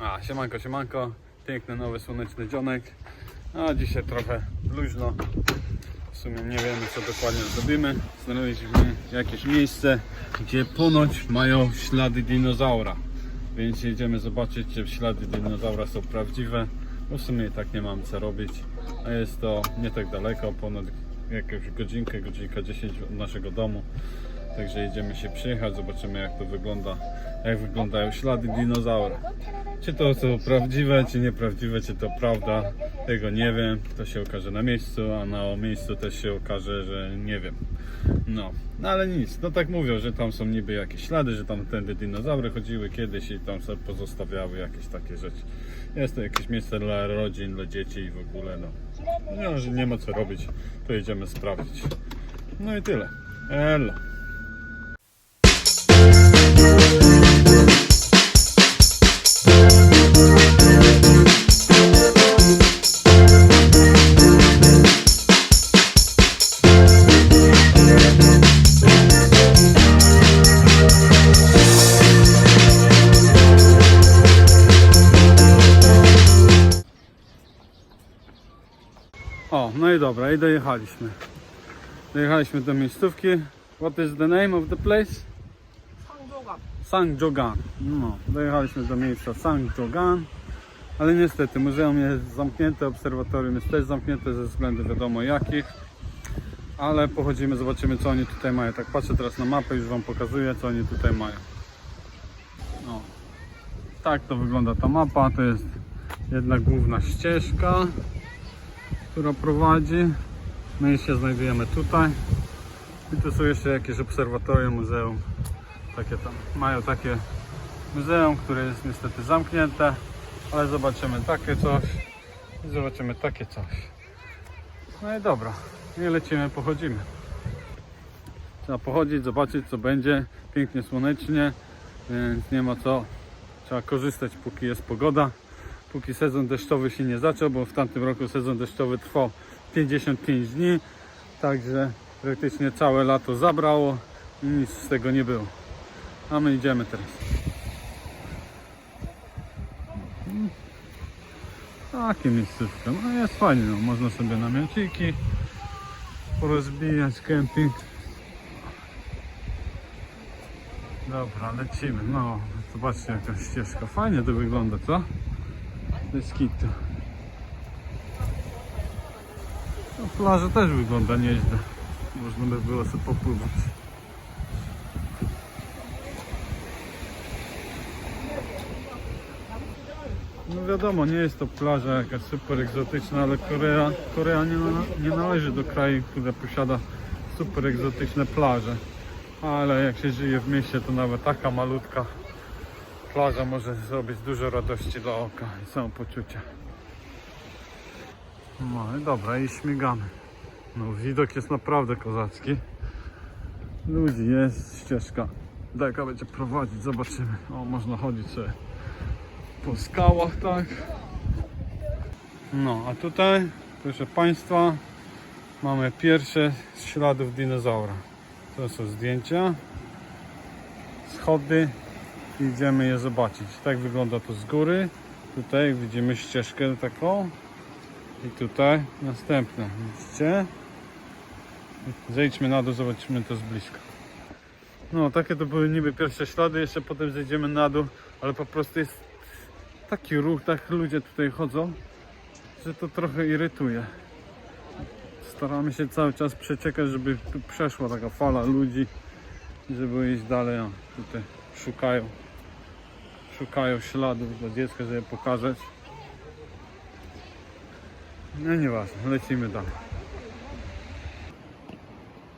A, siemanko, siemanko. Piękny, nowy, słoneczny dzionek. A dzisiaj trochę luźno. W sumie nie wiemy, co dokładnie zrobimy. Znaleźliśmy jakieś miejsce, gdzie ponoć mają ślady dinozaura. Więc jedziemy zobaczyć, czy ślady dinozaura są prawdziwe. Bo w sumie i tak nie mam co robić. A jest to nie tak daleko, ponad jakąś godzinkę, godzinka 10 od naszego domu. Także jedziemy się przyjechać, zobaczymy jak to wygląda, jak wyglądają ślady dinozaura. Czy to są prawdziwe, czy nieprawdziwe, czy to prawda, tego nie wiem. To się okaże na miejscu, a na miejscu też się okaże, że nie wiem. No, no ale nic, no tak mówią, że tam są niby jakieś ślady, że tam tędy dinozaury chodziły kiedyś i tam sobie pozostawiały jakieś takie rzeczy. Jest to jakieś miejsce dla rodzin, dla dzieci i w ogóle, no. No, że nie ma co robić, to jedziemy sprawdzić. No i tyle. Elo. i dojechaliśmy. Dojechaliśmy do miejscówki. What is the name of the place? Sangjogan. No, dojechaliśmy do miejsca Sangjogan, ale niestety muzeum jest zamknięte, obserwatorium jest też zamknięte ze względów wiadomo jakich. Ale pochodzimy, zobaczymy co oni tutaj mają. Tak patrzę teraz na mapę, i już Wam pokazuję co oni tutaj mają. No. Tak to wygląda ta mapa, to jest jedna główna ścieżka która prowadzi. My się znajdujemy tutaj. I tu są jeszcze jakieś obserwatorium, muzeum. Takie tam mają takie muzeum, które jest niestety zamknięte, ale zobaczymy takie coś i zobaczymy takie coś. No i dobra, i lecimy, pochodzimy. Trzeba pochodzić, zobaczyć co będzie. Pięknie słonecznie, więc nie ma co. Trzeba korzystać póki jest pogoda. Póki sezon deszczowy się nie zaczął, bo w tamtym roku sezon deszczowy trwał 55 dni. Także praktycznie całe lato zabrało i nic z tego nie było. A my idziemy teraz. Takie miejscówka. No jest fajnie, no. można sobie namiociki porozbijać, kemping. Dobra, lecimy. No, zobaczcie jaka ścieżka. Fajnie to wygląda, co? Bez. No, plaża też wygląda nieźle. Można by było sobie popływać. No wiadomo, nie jest to plaża jakaś super egzotyczna, ale Korea, Korea nie, nie należy do kraju, który posiada super egzotyczne plaże. Ale jak się żyje w mieście, to nawet taka malutka plaża może zrobić dużo radości dla oka i samopoczucia. No i dobra, i śmigamy. No widok jest naprawdę kozacki. Ludzi jest, ścieżka. Deka będzie prowadzić, zobaczymy. O, można chodzić sobie po skałach, tak. No, a tutaj, proszę Państwa, mamy pierwsze śladów dinozaura. To są zdjęcia, schody, idziemy je zobaczyć. Tak wygląda to z góry. Tutaj widzimy ścieżkę taką i tutaj następne. Widzicie? Zejdźmy na dół, zobaczymy to z bliska. No, takie to były niby pierwsze ślady, jeszcze potem zejdziemy na dół, ale po prostu jest taki ruch, tak ludzie tutaj chodzą, że to trochę irytuje. Staramy się cały czas przeczekać, żeby tu przeszła taka fala ludzi, żeby iść dalej. O, tutaj szukają, szukają śladów dla dziecka, żeby pokazać. No nieważne, lecimy dalej.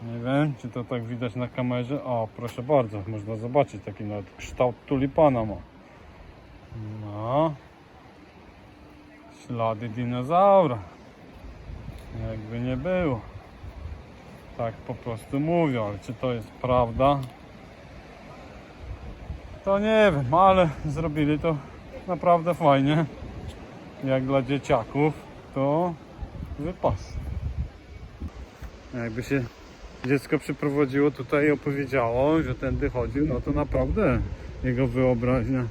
Nie wiem, czy to tak widać na kamerze. O, proszę bardzo, można zobaczyć taki nawet kształt tulipana ma. No. Ślady dinozaura. Jakby nie było. Tak po prostu mówią, ale czy to jest prawda? To nie wiem, ale zrobili to naprawdę fajnie. Jak dla dzieciaków, to wypas. Jakby się dziecko przyprowadziło tutaj i opowiedziało, że tędy chodził, no to naprawdę jego wyobraźnia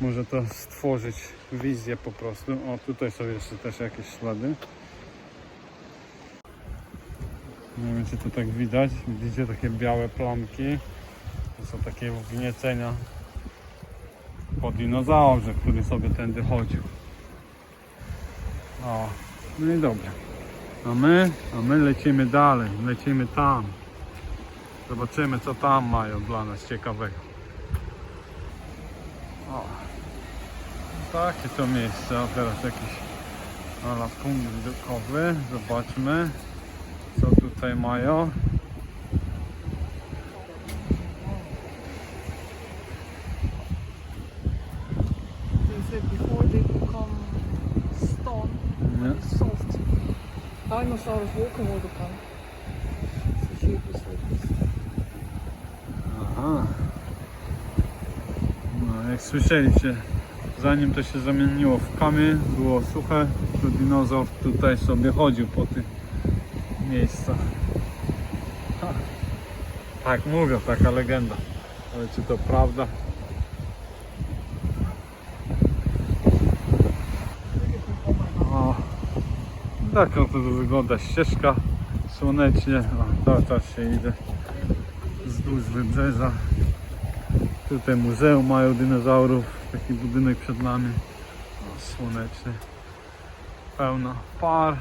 może to stworzyć wizję po prostu. O, tutaj są jeszcze też jakieś ślady. Nie wiem, czy to tak widać. Widzicie takie białe plamki. To są takie wgniecenia po dinozaurze, który sobie tędy chodził. O, no i dobra. A my, a my lecimy dalej, lecimy tam. Zobaczymy co tam mają dla nas ciekawego. O. Takie to miejsce, a teraz jakiś ala punkt widokowy. Zobaczmy co tutaj mają. Said before they become stone, Nie? it's soft. Dinosaurs walking all the time. So shape is like this. Aha. No, jak słyszeliście, zanim to się zamieniło w kamień, było suche, to dinozaur tutaj sobie chodził po tych miejscach. Ha. Tak mówią, taka legenda. Ale czy to prawda? Tak oto tu wygląda ścieżka słonecznie. O, czas się idę wzdłuż wybrzeża. Tutaj muzeum mają dinozaurów, taki budynek przed nami, o, słoneczny. Pełno par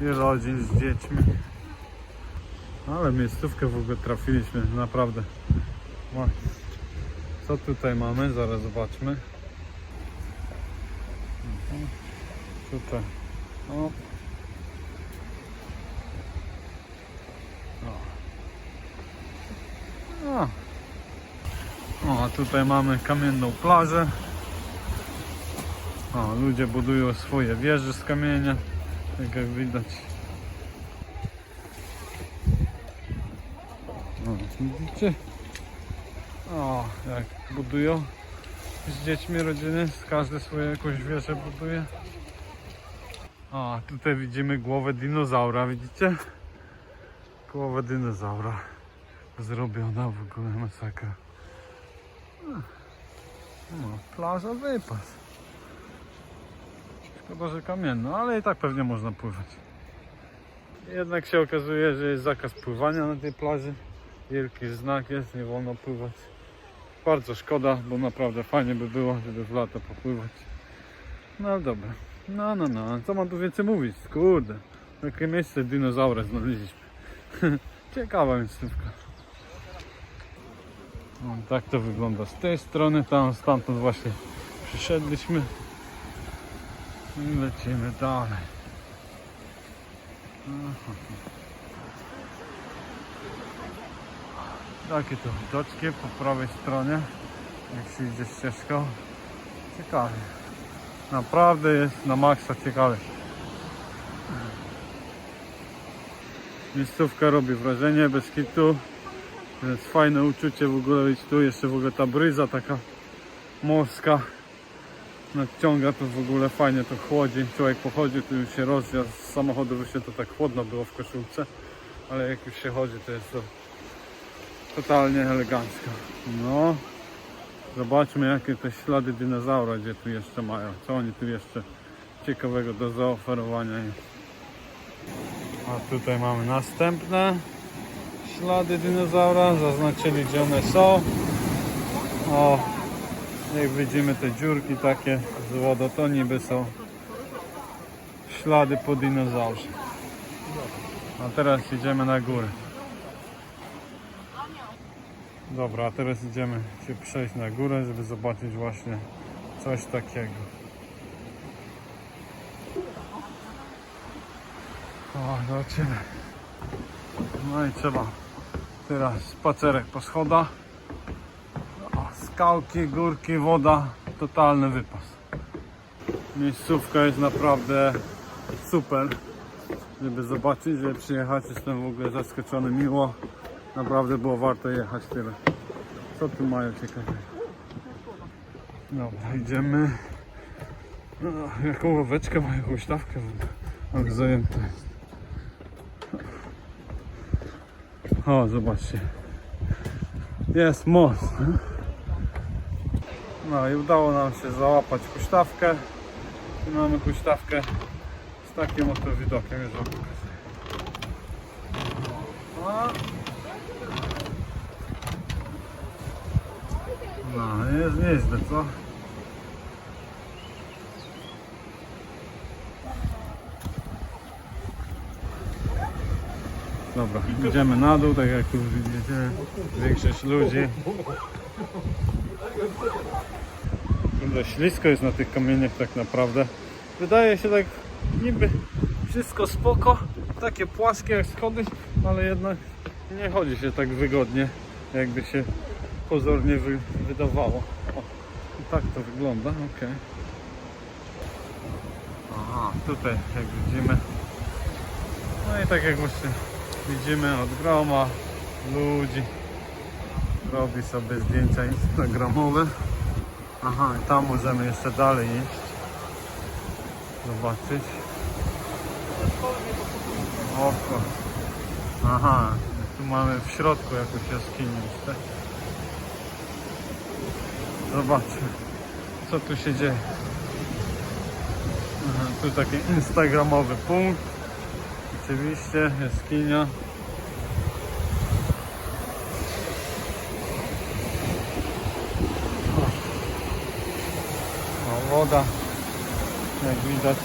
i rodzin z dziećmi. Ale miejscówkę w ogóle trafiliśmy, naprawdę. Co tutaj mamy? Zaraz zobaczmy. Mhm. Tutaj. O. O. A tutaj mamy kamienną plażę. O, ludzie budują swoje wieże z kamienia. Tak jak widać. O, widzicie? O, jak budują z dziećmi rodziny. Każdy swoje jakąś wieżę buduje. A tutaj widzimy głowę dinozaura, widzicie? Głowę dinozaura. Zrobiona w ogóle masakra. No, plaża wypas. Szkoda, że kamienna, ale i tak pewnie można pływać. Jednak się okazuje, że jest zakaz pływania na tej plaży. Wielki znak jest, nie wolno pływać. Bardzo szkoda, bo naprawdę fajnie by było, żeby w lato popływać. No dobra. No, no, no. Co mam tu więcej mówić? Kurde. Jakie miejsce dinozaura znaleźliśmy. Ciekawa miejscówka. No, tak to wygląda z tej strony, tam stamtąd właśnie przyszedliśmy i lecimy dalej. Aha. Takie to widoczki po prawej stronie, jak się idzie ścieżką. Ciekawie. Naprawdę jest na maksa ciekawe. Miejscówka robi wrażenie, bez kitu. Jest fajne uczucie w ogóle być tu, jeszcze w ogóle ta bryza taka morska nadciąga to w ogóle fajnie to chłodzi. Człowiek pochodzi, tu już się rozwia z samochodu, się to tak chłodno było w koszulce, ale jak już się chodzi, to jest to totalnie elegancko. No, zobaczmy jakie te ślady dinozaura, gdzie tu jeszcze mają, co oni tu jeszcze ciekawego do zaoferowania jest. A tutaj mamy następne ślady dinozaura, zaznaczyli gdzie one są. O, jak widzimy te dziurki takie z wodą, to niby są ślady po dinozaurze. A teraz idziemy na górę. Dobra, a teraz idziemy się przejść na górę, żeby zobaczyć właśnie coś takiego. O, zobaczymy. No i trzeba teraz spacerek po schodach. O, skałki, górki, woda, totalny wypas. Miejscówka jest naprawdę super, żeby zobaczyć, żeby przyjechać. Jestem w ogóle zaskoczony miło. Naprawdę było warto jechać tyle. Co tu mają ciekawego? Dobra, idziemy. No, jaką ławeczkę mają, w ogóle. Ale zajęte. O, zobaczcie. Jest most. No i udało nam się załapać huśtawkę. I mamy huśtawkę z takim oto widokiem. Już wam pokażę. O. No, jest nieźle, co? Dobra, idziemy na dół, tak jak tu widzicie, większość ludzi. Kurde, ślisko jest na tych kamieniach tak naprawdę. Wydaje się tak niby wszystko spoko, takie płaskie jak schody, ale jednak nie chodzi się tak wygodnie, jakby się pozornie wy, wydawało. O, i tak to wygląda, ok. Aha, tutaj jak widzimy. No i tak jak właśnie widzimy od groma ludzi robi sobie zdjęcia instagramowe. Aha, i tam możemy jeszcze dalej iść. Zobaczyć. Oko. Aha, tu mamy w środku jakąś jaskinię jeszcze. Zobaczmy, co tu się dzieje. Aha, tu taki instagramowy punkt. Oczywiście, jaskinia. O, woda, jak widać.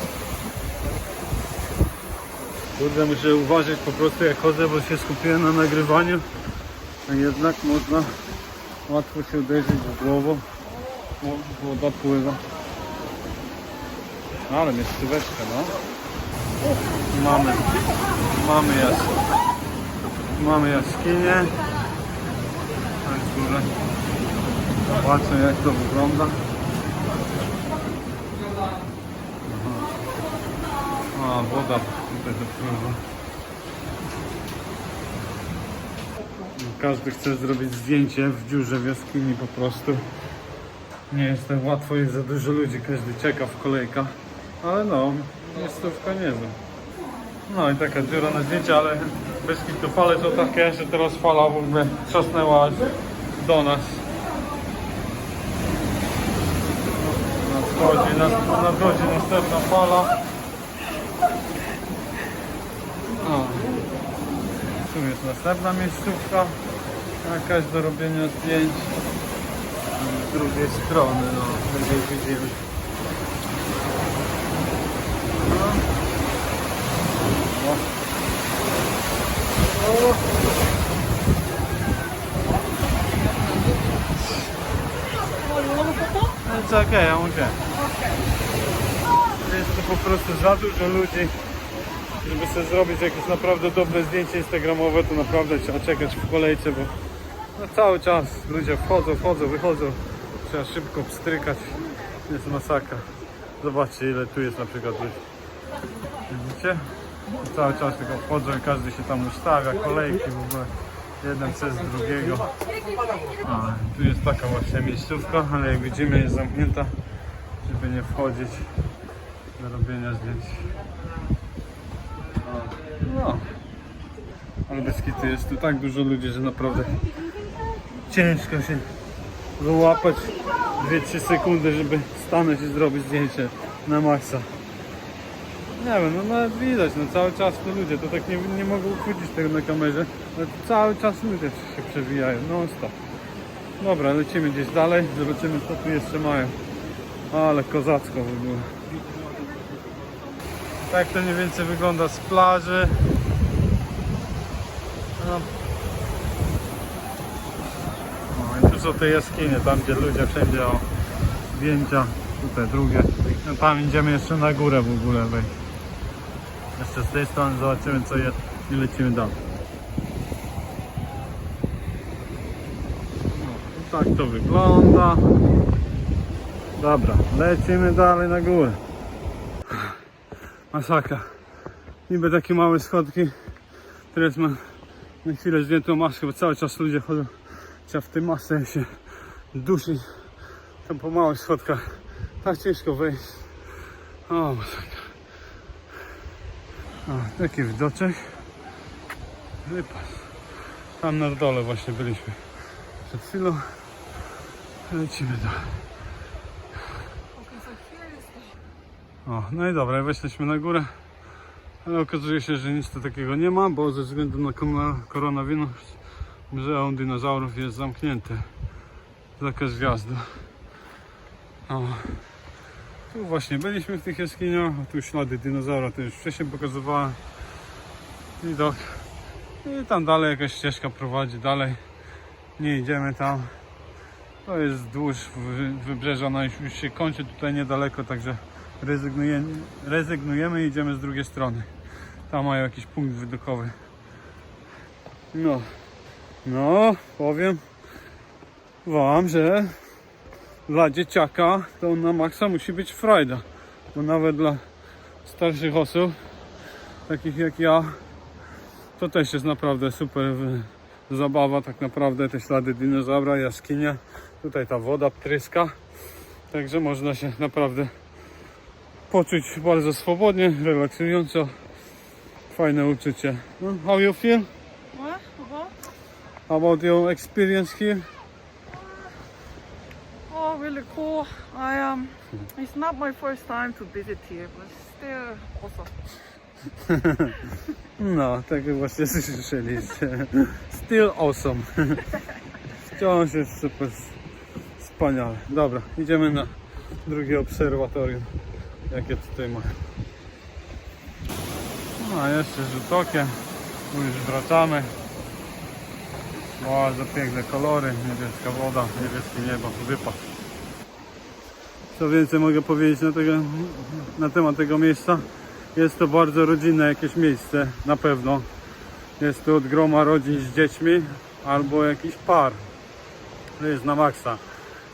Kurde, muszę uważać po prostu jak chodzę, bo się skupiłem na nagrywaniu. A jednak można łatwo się uderzyć w głową. Woda pływa. Ale miejscóweczka, no. Mamy, mamy jas, mamy jaskinię. Górze. Zobaczę jak to wygląda. Aha. A, woda tutaj dopływa. Każdy chce zrobić zdjęcie w dziurze w jaskini po prostu. Nie jest tak łatwo, jest za dużo ludzi, każdy czeka w kolejkach. Ale no, miejscówka niezła. No i taka dziura na zdjęcie, ale bez kitu fale są takie, że teraz fala w ogóle trzasnęła do nas. Nadchodzi, nadchodzi następna fala. O. Tu jest następna miejscówka, jakaś do robienia zdjęć. Drugiej strony, no, będzie widzimy. No. O. It's okay, I'm okay. Jest tu po prostu za dużo ludzi, żeby sobie zrobić jakieś naprawdę dobre zdjęcie instagramowe, to naprawdę trzeba czekać w kolejce, bo no cały czas ludzie wchodzą, wchodzą, wychodzą. Trzeba szybko pstrykać. Jest masakra. Zobaczcie ile tu jest na przykład ludzi. Widzicie? Cały czas tylko wchodzą i każdy się tam ustawia, kolejki w ogóle. Jeden przez drugiego. A, tu jest taka właśnie miejscówka, ale jak widzimy jest zamknięta, żeby nie wchodzić do robienia zdjęć. No. Ale bez jest tu tak dużo ludzi, że naprawdę ciężko się wyłapać 2-3 sekundy, żeby stanąć i zrobić zdjęcie na maksa. Nie wiem, no, no widać, no cały czas to ludzie, to tak nie, nie mogę uchwycić tego na kamerze, ale cały czas ludzie się przewijają, non stop. Dobra, lecimy gdzieś dalej, zobaczymy co tu jeszcze mają. Ale kozacko w ogóle. Tak to mniej więcej wygląda z plaży. No. No i tu są te jaskinie, tam gdzie ludzie wszędzie o zdjęcia. Tutaj drugie. No tam idziemy jeszcze na górę w ogóle wejść. Jeszcze z tej strony zobaczymy co jest i lecimy dalej. No, tak to wygląda. Dobra, lecimy dalej na górę. Masakra. Niby takie małe schodki. Teraz mam na chwilę zdjętą maskę, bo cały czas ludzie chodzą co w tym sensie dusi. Tam po małych schodkach tak ciężko wejść. O, masakra. Taki wdoczek. Wypas. Tam na dole właśnie byliśmy przed chwilą. Lecimy dalej. O, no i dobra, weszliśmy na górę. Ale okazuje się, że nic to takiego nie ma, bo ze względu na koronawirus Muzeum Dinozaurów jest zamknięte. Zakaz wjazdu. O. Tu właśnie byliśmy w tych jaskiniach, tu ślady dinozaura, to już wcześniej pokazywałem. Widok. I tam dalej jakaś ścieżka prowadzi dalej. Nie idziemy tam. To jest wzdłuż wy- wybrzeża, ona już, już się kończy tutaj niedaleko, także rezygnujemy, rezygnujemy i idziemy z drugiej strony. Tam mają jakiś punkt widokowy. No, no, powiem Wam, że dla dzieciaka to na maksa musi być frajda. Bo nawet dla starszych osób, takich jak ja, to też jest naprawdę super zabawa. Tak naprawdę te ślady dinozaura, jaskinia. Tutaj ta woda tryska. Także można się naprawdę poczuć bardzo swobodnie, relaksująco. Fajne uczucie. No, how you feel? About your experience here? Oh, really cool. I um, it's not my first time to visit here, but still awesome. No, tak właśnie słyszeliście. Still awesome. Wciąż jest super wspaniale. Dobra, idziemy na drugie obserwatorium, jakie tutaj ma. No, a jeszcze rzut okiem. Już wracamy. Bardzo piękne kolory, niebieska woda, niebieskie niebo, wypad. Co więcej mogę powiedzieć na, tego, na temat tego miejsca? Jest to bardzo rodzinne jakieś miejsce, na pewno. Jest tu od groma rodzin z dziećmi albo jakiś par. To jest na maksa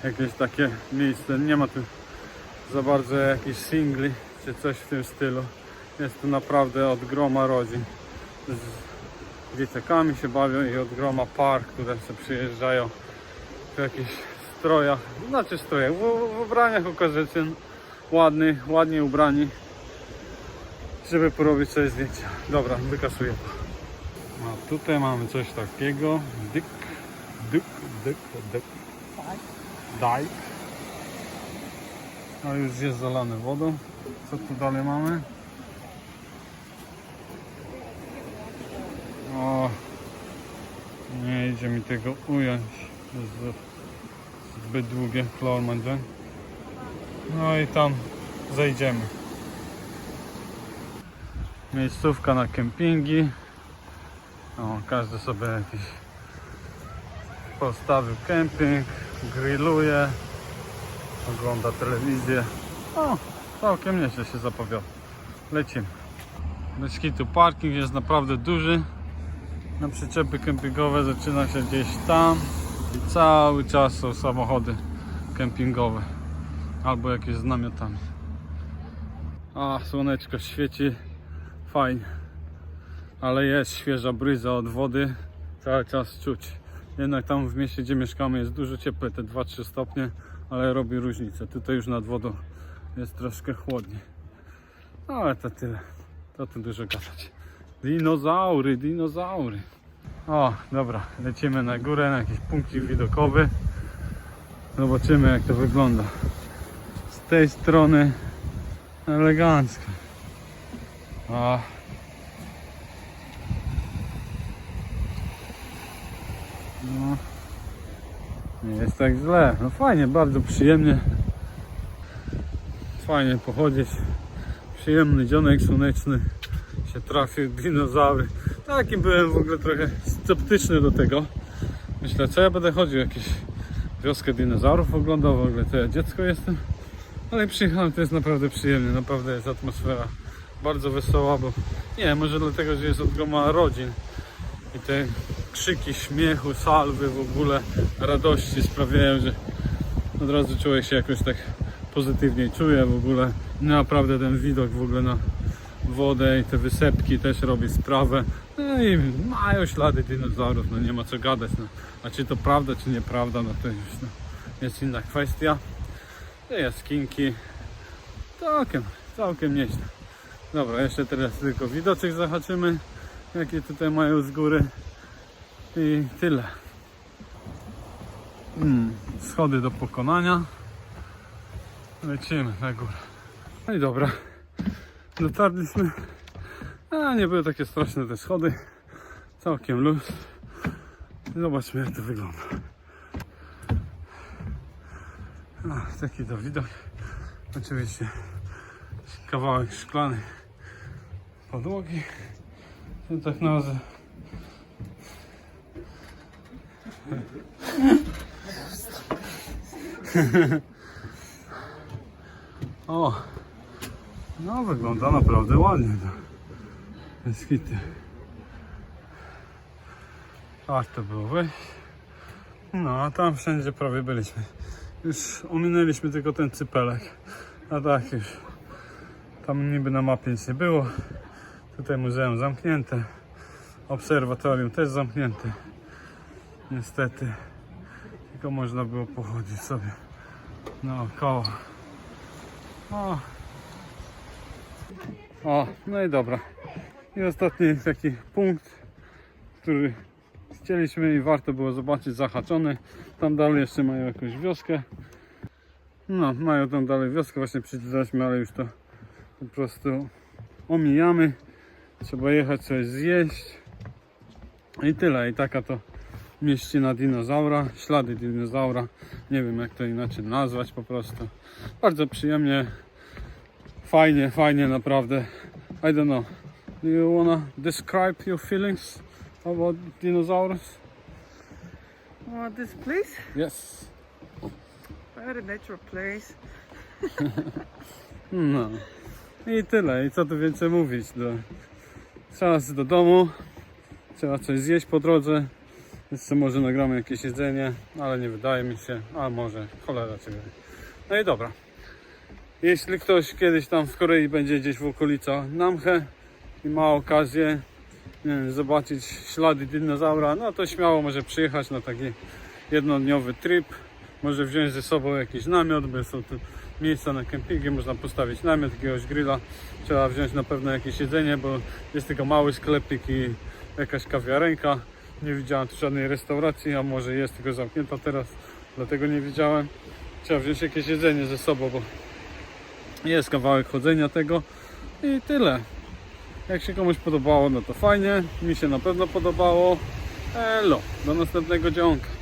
jakieś takie miejsce. Nie ma tu za bardzo jakichś singli czy coś w tym stylu. Jest tu naprawdę od groma rodzin. Dzieciakami się bawią i od groma par, które się przyjeżdżają w jakichś strojach, znaczy strojach, w, w ubraniach okazyczyn, ładny, ładnie ubrani żeby porobić sobie zdjęcia. Dobra, wykasuję. A tutaj mamy coś takiego. Dyk, dyk, dyk, dyk. Daj. A już jest zalane wodą. Co tu dalej mamy? O, nie idzie mi tego ująć. Jest zbyt długie Flormanje. No i tam zejdziemy. Miejscówka na kempingi. O, każdy sobie jakiś postawił kemping, grilluje, ogląda telewizję. O, całkiem nieźle się zapowiada. Lecimy. Bez parking jest naprawdę duży. Na przyczepy kempingowe zaczyna się gdzieś tam i cały czas są samochody kempingowe albo jakieś z namiotami. A, słoneczko świeci fajnie. Ale jest świeża bryza od wody. Cały czas czuć. Jednak tam w mieście, gdzie mieszkamy jest dużo cieplej, te 2-3 stopnie, ale robi różnicę. Tutaj już nad wodą jest troszkę chłodniej. No, ale to tyle. To tu dużo gadać. Dinozaury, dinozaury. O, dobra, lecimy na górę, na jakiś punkcik widokowy. Zobaczymy jak to wygląda. Z tej strony elegancko. A. No. Nie jest tak źle. No fajnie, bardzo przyjemnie. Fajnie pochodzić. Przyjemny dzionek słoneczny trafił, dinozaury. Takim byłem w ogóle trochę sceptyczny do tego. Myślę, co ja będę chodził, jakieś wioskę dinozaurów oglądał, w ogóle to ja dziecko jestem. Ale przyjechałem, to jest naprawdę przyjemnie, naprawdę jest atmosfera bardzo wesoła, bo nie może dlatego, że jest od groma rodzin i te krzyki śmiechu, salwy w ogóle, radości sprawiają, że od razu człowiek się jakoś tak pozytywniej czuje w ogóle. Naprawdę ten widok w ogóle na wodę i te wysepki też robi sprawę. No i mają ślady dinozaurów, no nie ma co gadać. No. A czy to prawda, czy nieprawda, no to już no, jest inna kwestia. Te jaskinki całkiem, całkiem nieźle. Dobra, jeszcze teraz tylko widoczek zahaczymy, jakie tutaj mają z góry. I tyle. Mm, schody do pokonania. Lecimy na górę. No i dobra. Dotarliśmy. A nie były takie straszne te schody. Całkiem luz. Zobaczmy jak to wygląda. A, taki to widok. Oczywiście kawałek szklany podłogi. Tak nazwę. O, no wygląda naprawdę ładnie to. Eskity. Warto było wejść. No, a tam wszędzie prawie byliśmy. Już ominęliśmy tylko ten cypelek. A tak już. Tam niby na mapie nic nie było. Tutaj muzeum zamknięte. Obserwatorium też zamknięte. Niestety. Tylko można było pochodzić sobie naokoło. O. o, no i dobra. I ostatni taki punkt, który chcieliśmy i warto było zobaczyć, zahaczony. Tam dalej jeszcze mają jakąś wioskę. No, mają tam dalej wioskę, właśnie przeczytaliśmy, ale już to po prostu omijamy. Trzeba jechać coś zjeść. I tyle. I taka to mieścina dinozaura, ślady dinozaura. Nie wiem jak to inaczej nazwać po prostu. Bardzo przyjemnie. Fajnie, fajnie naprawdę. I don't know. Do you wanna describe your feelings about dinosaurs? Oh, this place? Yes. Very natural place. No. I tyle. I co tu więcej mówić? Do... Czas do domu. Trzeba coś zjeść po drodze. Jeszcze może nagramy jakieś jedzenie, ale nie wydaje mi się. A może, cholera cię wie. No i dobra. Jeśli ktoś kiedyś tam w Korei będzie gdzieś w okolicach Namche i ma okazję wiem, zobaczyć ślady dinozaura, no to śmiało może przyjechać na taki jednodniowy trip. Może wziąć ze sobą jakiś namiot, bo są tu miejsca na kempingi, można postawić namiot, jakiegoś grilla. Trzeba wziąć na pewno jakieś jedzenie, bo jest tylko mały sklepik i jakaś kawiarenka. Nie widziałem tu żadnej restauracji, a może jest tylko zamknięta teraz, dlatego nie widziałem. Trzeba wziąć jakieś jedzenie ze sobą, bo jest kawałek chodzenia tego i tyle. Jak się komuś podobało, no to fajnie. Mi się na pewno podobało. Elo, do następnego działka.